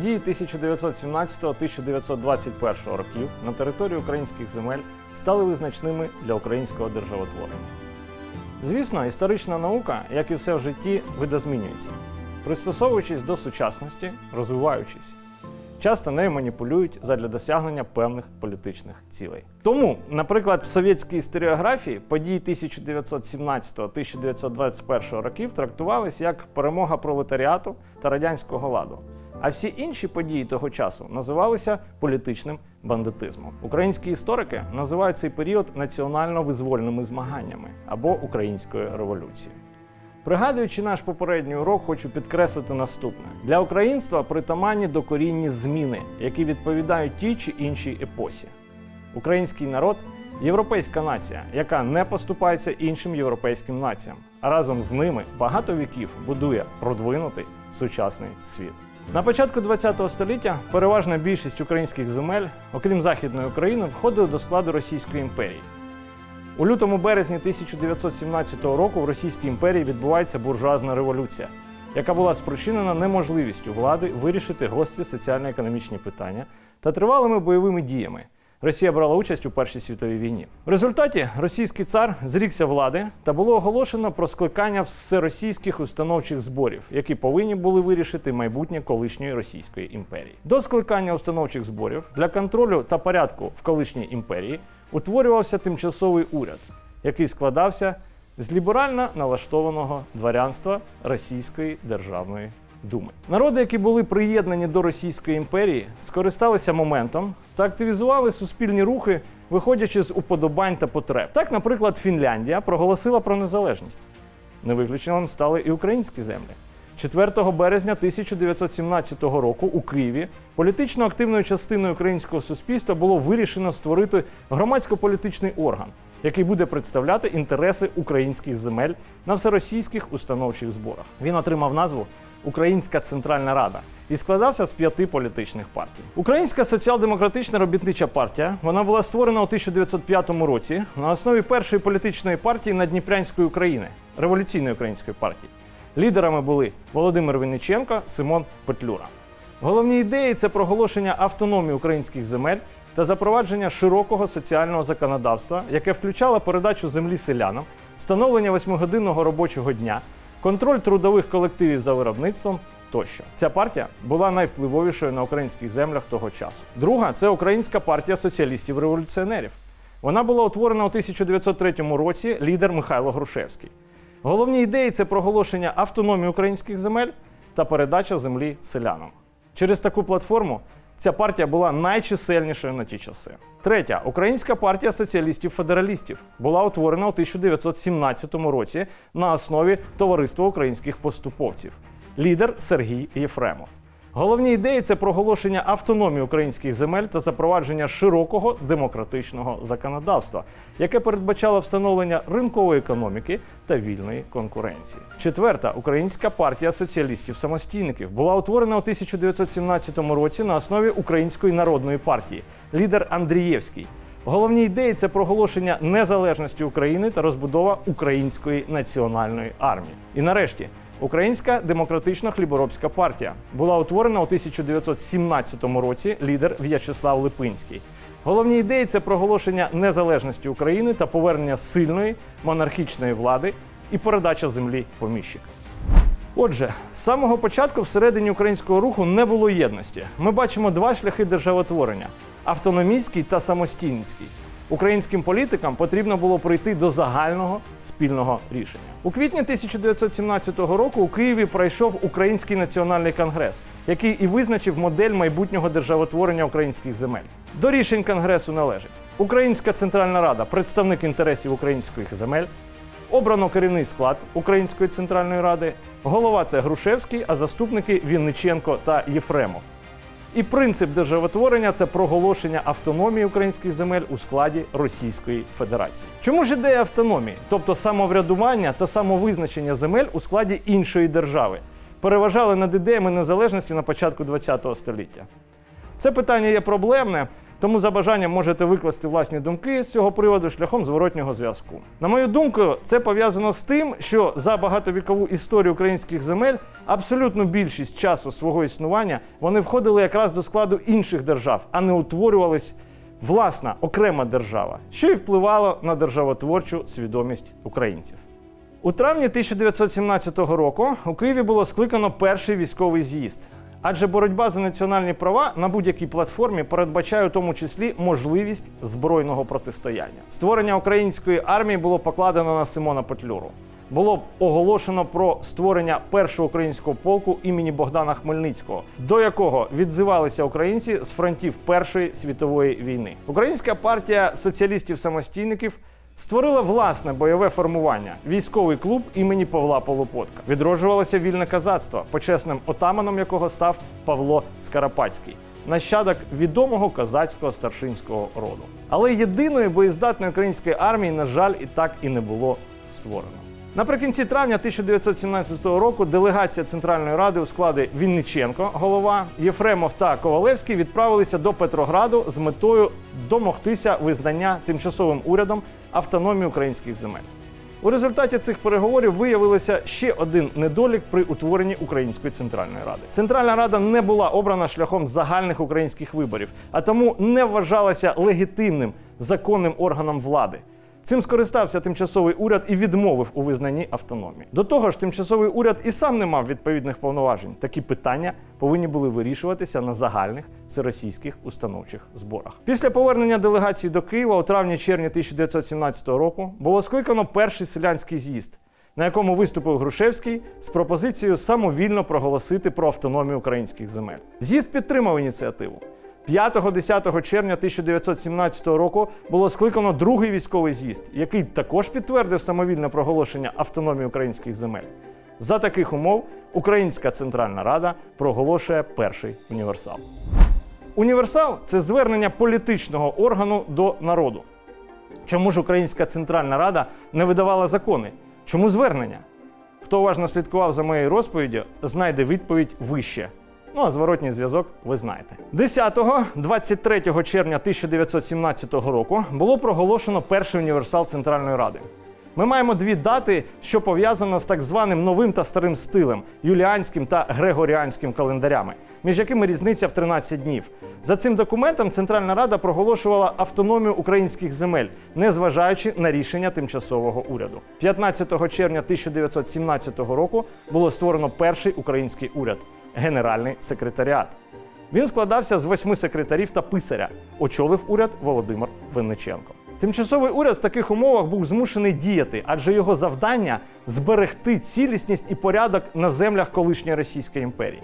Події 1917-1921 років на території українських земель стали визначними для українського державотворення. Звісно, історична наука, як і все в житті, видозмінюється, пристосовуючись до сучасності, розвиваючись. Часто нею маніпулюють задля досягнення певних політичних цілей. Тому, наприклад, в совєтській історіографії події 1917-1921 років трактувались як перемога пролетаріату та радянського ладу. А всі інші події того часу називалися політичним бандитизмом. Українські історики називають цей період національно-визвольними змаганнями або українською революцією. Пригадуючи наш попередній урок, хочу підкреслити наступне: для українства притаманні докорінні зміни, які відповідають тій чи іншій епосі. Український народ європейська нація, яка не поступається іншим європейським націям, а разом з ними багато віків будує продвинутий сучасний світ. На початку ХХ століття переважна більшість українських земель, окрім Західної України, входили до складу Російської імперії. У лютому березні 1917 року в Російській імперії відбувається буржуазна революція, яка була спричинена неможливістю влади вирішити гострі соціально-економічні питання та тривалими бойовими діями. Росія брала участь у Першій світовій війні. В результаті російський цар зрікся влади та було оголошено про скликання всеросійських установчих зборів, які повинні були вирішити майбутнє колишньої Російської імперії. До скликання установчих зборів для контролю та порядку в колишній імперії утворювався тимчасовий уряд, який складався з ліберально налаштованого дворянства Російської державної думи. Народи, які були приєднані до Російської імперії, скористалися моментом та активізували суспільні рухи, виходячи з уподобань та потреб. Так, наприклад, Фінляндія проголосила про незалежність. Не виключенням стали і українські землі. 4 березня 1917 року у Києві політично активною частиною українського суспільства було вирішено створити громадсько-політичний орган, який буде представляти інтереси українських земель на всеросійських установчих зборах. Він отримав назву Українська Центральна Рада і складався з п'яти політичних партій. Українська соціал-демократична робітнича партія вона була створена у 1905 році на основі першої політичної партії Надніпрянської України революційної української партії. Лідерами були Володимир Винниченко, Симон Петлюра. Головні ідеї це проголошення автономії українських земель та запровадження широкого соціального законодавства, яке включало передачу землі селянам, встановлення восьмигодинного робочого дня, контроль трудових колективів за виробництвом тощо. Ця партія була найвпливовішою на українських землях того часу. Друга це Українська партія соціалістів-революціонерів. Вона була утворена у 1903 році лідер Михайло Грушевський. Головні ідеї це проголошення автономії українських земель та передача землі селянам. Через таку платформу ця партія була найчисельнішою на ті часи. Третя Українська партія соціалістів-федералістів була утворена у 1917 році на основі Товариства українських поступовців. Лідер Сергій Єфремов. Головні ідеї це проголошення автономії українських земель та запровадження широкого демократичного законодавства, яке передбачало встановлення ринкової економіки та вільної конкуренції. Четверта Українська партія соціалістів-самостійників була утворена у 1917 році на основі Української народної партії. Лідер Андрієвський. Головні ідеї це проголошення незалежності України та розбудова української національної армії. І нарешті Українська демократична хліборобська партія була утворена у 1917 році. Лідер В'ячеслав Липинський. Головні ідеї це проголошення незалежності України та повернення сильної монархічної влади і передача землі поміщикам. Отже, з самого початку всередині українського руху не було єдності. Ми бачимо два шляхи державотворення: автономістський та самостійницький. Українським політикам потрібно було прийти до загального спільного рішення. У квітні 1917 року у Києві пройшов Український національний конгрес, який і визначив модель майбутнього державотворення українських земель. До рішень конгресу належить Українська Центральна Рада, представник інтересів українських земель. Обрано керівний склад Української центральної ради. Голова це Грушевський, а заступники Вінниченко та Єфремов. І принцип державотворення це проголошення автономії українських земель у складі Російської Федерації. Чому ж ідея автономії, тобто самоврядування та самовизначення земель у складі іншої держави, переважали над ідеями незалежності на початку ХХ століття? Це питання є проблемне, Тому за бажанням можете викласти власні думки з цього приводу шляхом зворотнього зв'язку. На мою думку, це пов'язано з тим, що за багатовікову історію українських земель абсолютну більшість часу свого існування вони входили якраз до складу інших держав, а не утворювались власна окрема держава, що й впливало на державотворчу свідомість українців. У травні 1917 року у Києві було скликано перший військовий з'їзд. Адже боротьба за національні права на будь-якій платформі передбачає у тому числі можливість збройного протистояння. Створення української армії було покладено на Симона Петлюру. Було оголошено про створення першого українського полку імені Богдана Хмельницького, до якого відзивалися українці з фронтів Першої світової війни. Українська партія соціалістів-самостійників створила власне бойове формування військовий клуб імені Павла Полупотка. Відроджувалося вільне казацтво, почесним отаманом якого став Павло Скарапацький, нащадок відомого козацького старшинського роду. Але єдиної боєздатної української армії, на жаль, і так і не було створено. Наприкінці травня 1917 року делегація Центральної ради у складі Вінниченко, голова Єфремов та Ковалевський відправилися до Петрограду з метою домогтися визнання тимчасовим урядом автономії українських земель. У результаті цих переговорів виявилося ще один недолік при утворенні Української центральної ради. Центральна рада не була обрана шляхом загальних українських виборів, а тому не вважалася легітимним законним органом влади. Цим скористався тимчасовий уряд і відмовив у визнанні автономії. До того ж, тимчасовий уряд і сам не мав відповідних повноважень. Такі питання повинні були вирішуватися на загальних всеросійських установчих зборах. Після повернення делегації до Києва у травні-червні 1917 року було скликано перший селянський з'їзд, на якому виступив Грушевський з пропозицією самовільно проголосити про автономію українських земель. З'їзд підтримав ініціативу. 5-10 червня 1917 року було скликано другий військовий з'їзд, який також підтвердив самовільне проголошення автономії українських земель. За таких умов Українська Центральна Рада проголошує перший універсал. Універсал це звернення політичного органу до народу. Чому ж Українська Центральна Рада не видавала закони? Чому звернення? Хто уважно слідкував за моєю розповіддю, знайде відповідь вище. Ну а зворотній зв'язок ви знаєте. 10-23 червня 1917 року було проголошено перший універсал Центральної Ради. Ми маємо дві дати, що пов'язано з так званим новим та старим стилем юліанським та грегоріанським календарями, між якими різниця в 13 днів. За цим документом Центральна Рада проголошувала автономію українських земель, незважаючи на рішення тимчасового уряду. 15 червня 1917 року було створено перший український уряд Генеральний секретаріат. Він складався з восьми секретарів та писаря. Очолив уряд Володимир Винниченко. Тимчасовий уряд в таких умовах був змушений діяти, адже його завдання зберегти цілісність і порядок на землях колишньої Російської імперії.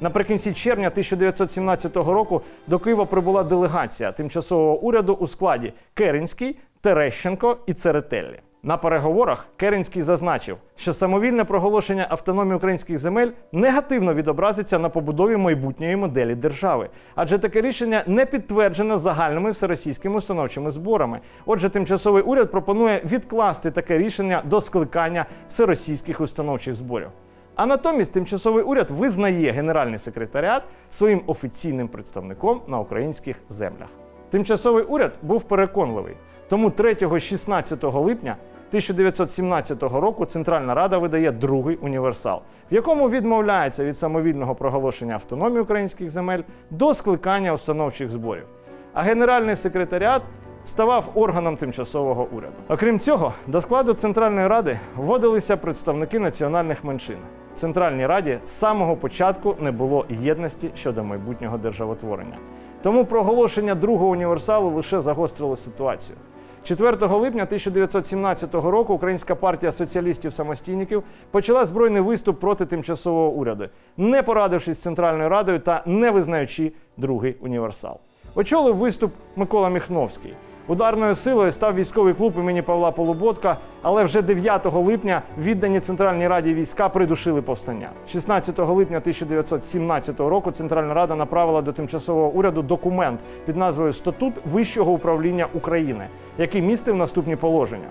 Наприкінці червня 1917 року до Києва прибула делегація тимчасового уряду у складі Керенський, Терещенко і Церетеллі. На переговорах Керенський зазначив, що самовільне проголошення автономії українських земель негативно відобразиться на побудові майбутньої моделі держави, адже таке рішення не підтверджене загальними всеросійськими установчими зборами. Отже, тимчасовий уряд пропонує відкласти таке рішення до скликання всеросійських установчих зборів. А натомість тимчасовий уряд визнає генеральний секретаріат своїм офіційним представником на українських землях. Тимчасовий уряд був переконливий, тому 3-16 липня 1917 року Центральна Рада видає другий універсал, в якому відмовляється від самовільного проголошення автономії українських земель до скликання установчих зборів. А генеральний секретаріат ставав органом тимчасового уряду. Окрім цього, до складу Центральної Ради вводилися представники національних меншин. В Центральній Раді з самого початку не було єдності щодо майбутнього державотворення. Тому проголошення другого універсалу лише загострило ситуацію. 4 липня 1917 року Українська партія соціалістів-самостійників почала збройний виступ проти тимчасового уряду, не порадившись з Центральною Радою та не визнаючи другий універсал. Очолив виступ Микола Міхновський. Ударною силою став військовий клуб імені Павла Полуботка, але вже 9 липня віддані Центральній Раді війська придушили повстання. 16 липня 1917 року Центральна Рада направила до тимчасового уряду документ під назвою Статут Вищого управління України, який містив наступні положення.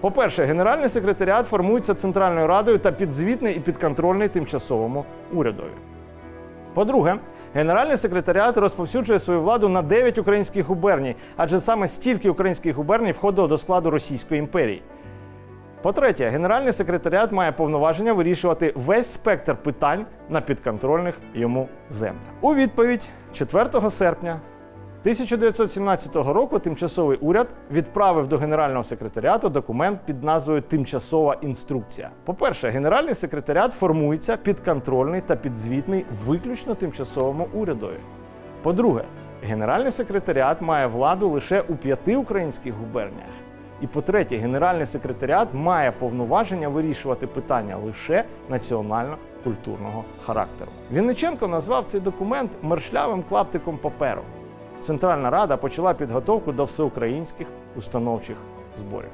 По-перше, Генеральний секретаріат формується Центральною Радою та підзвітний і підконтрольний тимчасовому урядові. По-друге, Генеральний секретаріат розповсюджує свою владу на 9 українських губерній, адже саме стільки українських губерній входило до складу Російської імперії. По-третє, Генеральний секретаріат має повноваження вирішувати весь спектр питань на підконтрольних йому землях. У відповідь 4 серпня 1917 року тимчасовий уряд відправив до Генерального секретаріату документ під назвою Тимчасова інструкція. По-перше, Генеральний секретаріат формується підконтрольний та підзвітний виключно тимчасовому урядові. По-друге, Генеральний секретаріат має владу лише у п'яти українських губерніях. І по-третє, Генеральний секретаріат має повноваження вирішувати питання лише національно-культурного характеру. Вінниченко назвав цей документ мершлявим клаптиком паперу. Центральна Рада почала підготовку до всеукраїнських установчих зборів.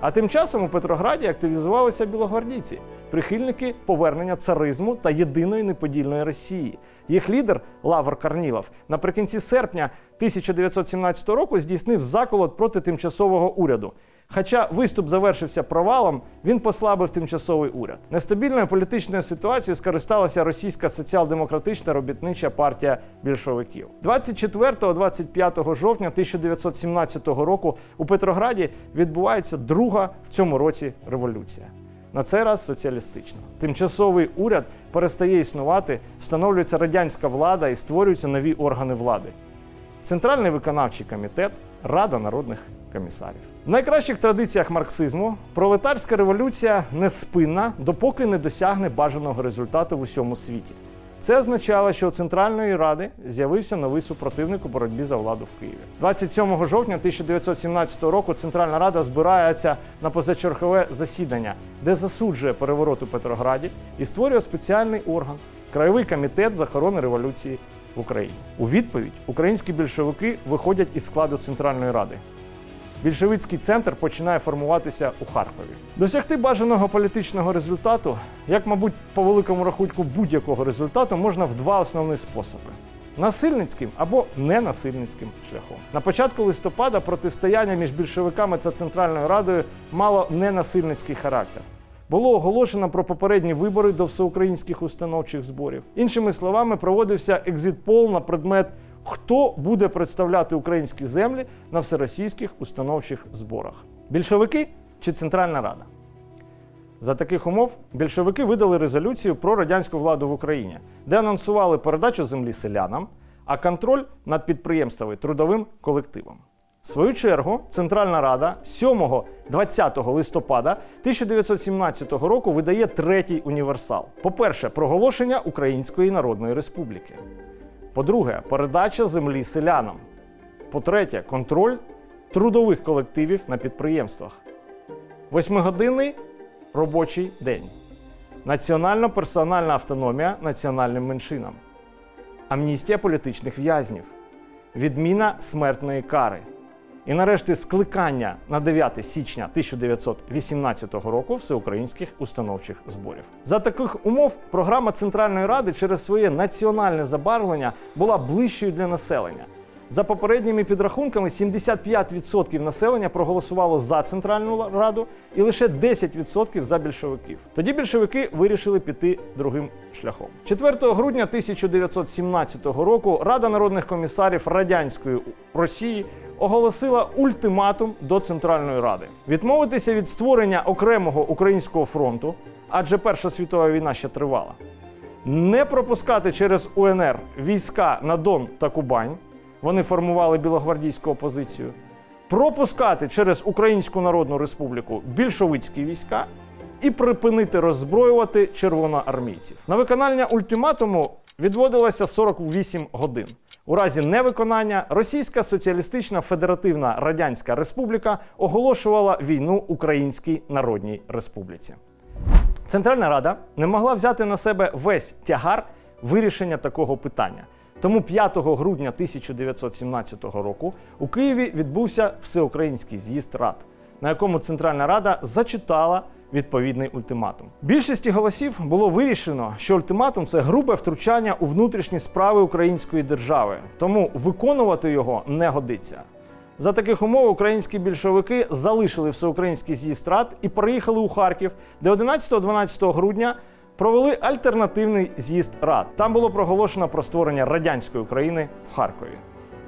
А тим часом у Петрограді активізувалися білогвардійці, прихильники повернення царизму та єдиної неподільної Росії. Їх лідер Лавр Карнілов наприкінці серпня 1917 року здійснив заколот проти тимчасового уряду. Хоча виступ завершився провалом, він послабив тимчасовий уряд. Нестабільною політичною ситуацією скористалася російська соціал-демократична робітнича партія більшовиків. 24-25 жовтня 1917 року у Петрограді відбувається друга в цьому році революція. На цей раз соціалістична. Тимчасовий уряд перестає існувати, встановлюється радянська влада і створюються нові органи влади. Центральний виконавчий комітет, Рада народних комісарів. В найкращих традиціях марксизму пролетарська революція неспинна, допоки не досягне бажаного результату в усьому світі. Це означало, що у Центральної Ради з'явився новий супротивник у боротьбі за владу в Києві. 27 жовтня 1917 року Центральна Рада збирається на позачергове засідання, де засуджує переворот у Петрограді і створює спеціальний орган Краєвий комітет з охорони революції в Україні. У відповідь українські більшовики виходять із складу Центральної Ради. Більшовицький центр починає формуватися у Харкові. Досягти бажаного політичного результату, як, мабуть, по великому рахунку будь-якого результату, можна в два основні способи: насильницьким або ненасильницьким шляхом. На початку листопада протистояння між більшовиками та Центральною Радою мало ненасильницький характер. Було оголошено про попередні вибори до всеукраїнських установчих зборів. Іншими словами, проводився екзит-пол на предмет хто буде представляти українські землі на всеросійських установчих зборах: більшовики чи Центральна Рада. За таких умов більшовики видали резолюцію про радянську владу в Україні, де анонсували передачу землі селянам, а контроль над підприємствами трудовим колективом. В свою чергу Центральна Рада 7-20 листопада 1917 року видає третій універсал. По-перше, проголошення Української Народної Республіки. По-друге, передача землі селянам. По-третє, контроль трудових колективів на підприємствах. Восьмигодинний робочий день. Національна персональна автономія національним меншинам. Амністія політичних в'язнів. Відміна смертної кари. І нарешті скликання на 9 січня 1918 року всеукраїнських установчих зборів. За таких умов програма Центральної Ради через своє національне забарвлення була ближчою для населення. За попередніми підрахунками, 75% населення проголосувало за Центральну Раду і лише 10% за більшовиків. Тоді більшовики вирішили піти другим шляхом. 4 грудня 1917 року Рада народних комісарів радянської Росії оголосила ультиматум до Центральної Ради відмовитися від створення окремого українського фронту, адже Перша світова війна ще тривала, не пропускати через УНР війська на Дон та Кубань. Вони формували білогвардійську опозицію, пропускати через Українську Народну Республіку більшовицькі війська і припинити роззброювати червоноармійців. На виконання ультиматуму відводилося 48 годин. У разі невиконання Російська Соціалістична Федеративна Радянська Республіка оголошувала війну Українській Народній Республіці. Центральна Рада не могла взяти на себе весь тягар вирішення такого питання. Тому 5 грудня 1917 року у Києві відбувся всеукраїнський з'їзд рад, на якому Центральна Рада зачитала відповідний ультиматум. Більшості голосів було вирішено, що ультиматум це грубе втручання у внутрішні справи української держави, тому виконувати його не годиться. За таких умов українські більшовики залишили всеукраїнський з'їзд рад і переїхали у Харків, де 11-12 грудня провели альтернативний з'їзд рад. Там було проголошено про створення радянської України в Харкові.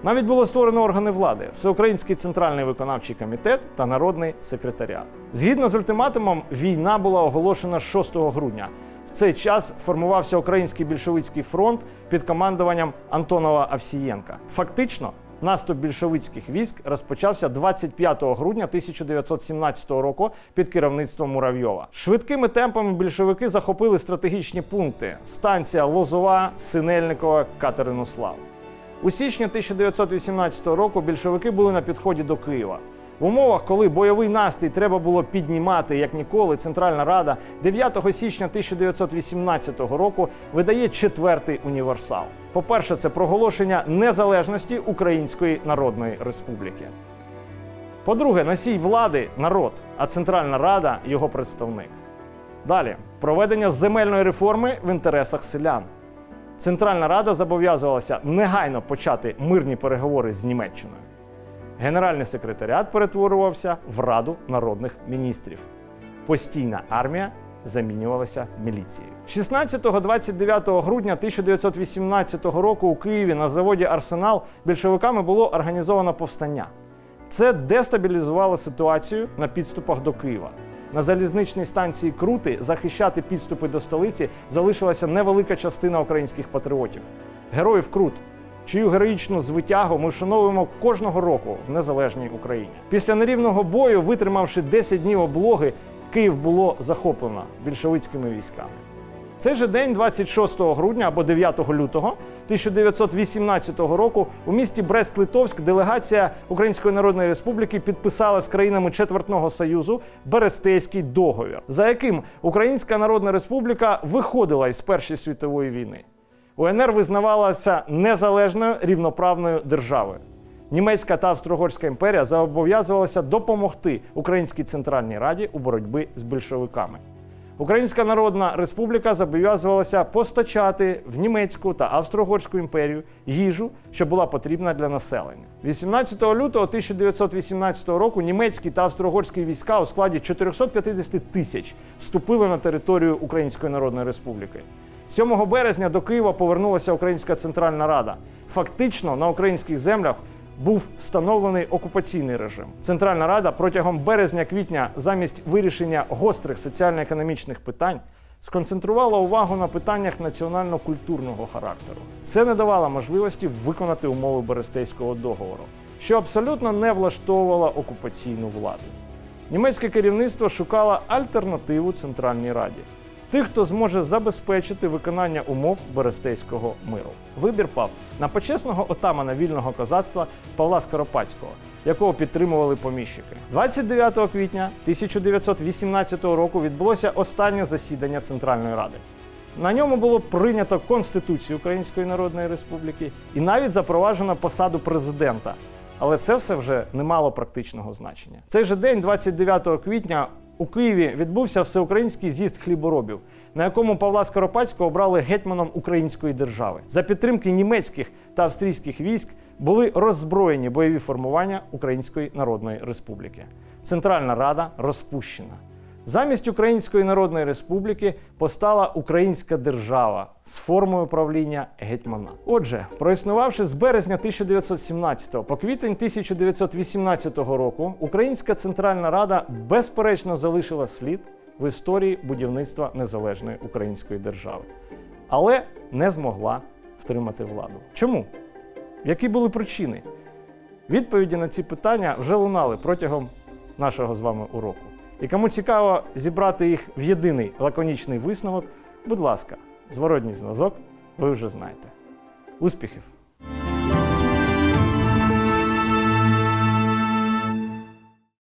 Навіть було створено органи влади: Всеукраїнський центральний виконавчий комітет та народний секретаріат. Згідно з ультиматумом, війна була оголошена 6 грудня. В цей час формувався Український більшовицький фронт під командуванням Антонова Авсієнка. Фактично, наступ більшовицьких військ розпочався 25 грудня 1917 року під керівництвом Муравйова. Швидкими темпами більшовики захопили стратегічні пункти: станція Лозова, Синельникова, Катеринослав. У січні 1918 року більшовики були на підході до Києва. В умовах, коли бойовий настрій треба було піднімати як ніколи, Центральна Рада 9 січня 1918 року видає четвертий універсал. По-перше, це проголошення незалежності Української Народної Республіки. По-друге, носій влади народ, а Центральна Рада його представник. Далі проведення земельної реформи в інтересах селян. Центральна Рада зобов'язувалася негайно почати мирні переговори з Німеччиною. Генеральний секретаріат перетворювався в Раду народних міністрів. Постійна армія замінювалася міліцією. 16-29 грудня 1918 року у Києві на заводі Арсенал більшовиками було організовано повстання. Це дестабілізувало ситуацію на підступах до Києва. На залізничній станції Крути захищати підступи до столиці залишилася невелика частина українських патріотів. Героїв Крут, чию героїчну звитягу ми вшановуємо кожного року в незалежній Україні. Після нерівного бою, витримавши 10 днів облоги, Київ було захоплено більшовицькими військами. Цей же день, 26 грудня або 9 лютого 1918 року, у місті Брест-Литовськ делегація Української Народної Республіки підписала з країнами Четвертного Союзу Берестейський договір, за яким Українська Народна Республіка виходила із Першої світової війни. УНР визнавалася незалежною рівноправною державою. Німецька та Австро-Угорська імперія зобов'язувалася допомогти Українській Центральній Раді у боротьбі з більшовиками. Українська Народна Республіка зобов'язувалася постачати в німецьку та Австро-Угорську імперію їжу, що була потрібна для населення. 18 лютого 1918 року німецькі та австро-угорські війська у складі 450 тисяч вступили на територію Української Народної Республіки. 7 березня до Києва повернулася Українська Центральна Рада. Фактично на українських землях був встановлений окупаційний режим. Центральна Рада протягом березня-квітня, замість вирішення гострих соціально-економічних питань, сконцентрувала увагу на питаннях національно-культурного характеру. Це не давало можливості виконати умови Берестейського договору, що абсолютно не влаштовувало окупаційну владу. Німецьке керівництво шукало альтернативу Центральній Раді. Тих, хто зможе забезпечити виконання умов Берестейського миру. Вибір пав на почесного отамана вільного козацтва Павла Скоропадського, якого підтримували поміщики. 29 квітня 1918 року відбулося останнє засідання Центральної Ради. На ньому було прийнято Конституцію Української Народної Республіки і навіть запроваджено посаду президента. Але це все вже не мало практичного значення. Цей же день, 29 квітня, у Києві відбувся всеукраїнський з'їзд хліборобів, на якому Павла Скоропадського обрали гетьманом Української держави. За підтримки німецьких та австрійських військ були роззброєні бойові формування Української Народної Республіки. Центральна Рада розпущена. Замість Української Народної Республіки постала Українська держава з формою правління гетьмана. Отже, проіснувавши з березня 1917 по квітень 1918 року, Українська Центральна Рада безперечно залишила слід в історії будівництва незалежної української держави, але не змогла втримати владу. Чому? Які були причини? Відповіді на ці питання вже лунали протягом нашого з вами уроку. І кому цікаво зібрати їх в єдиний лаконічний висновок, будь ласка, зворотній зв'язок ви вже знаєте. Успіхів!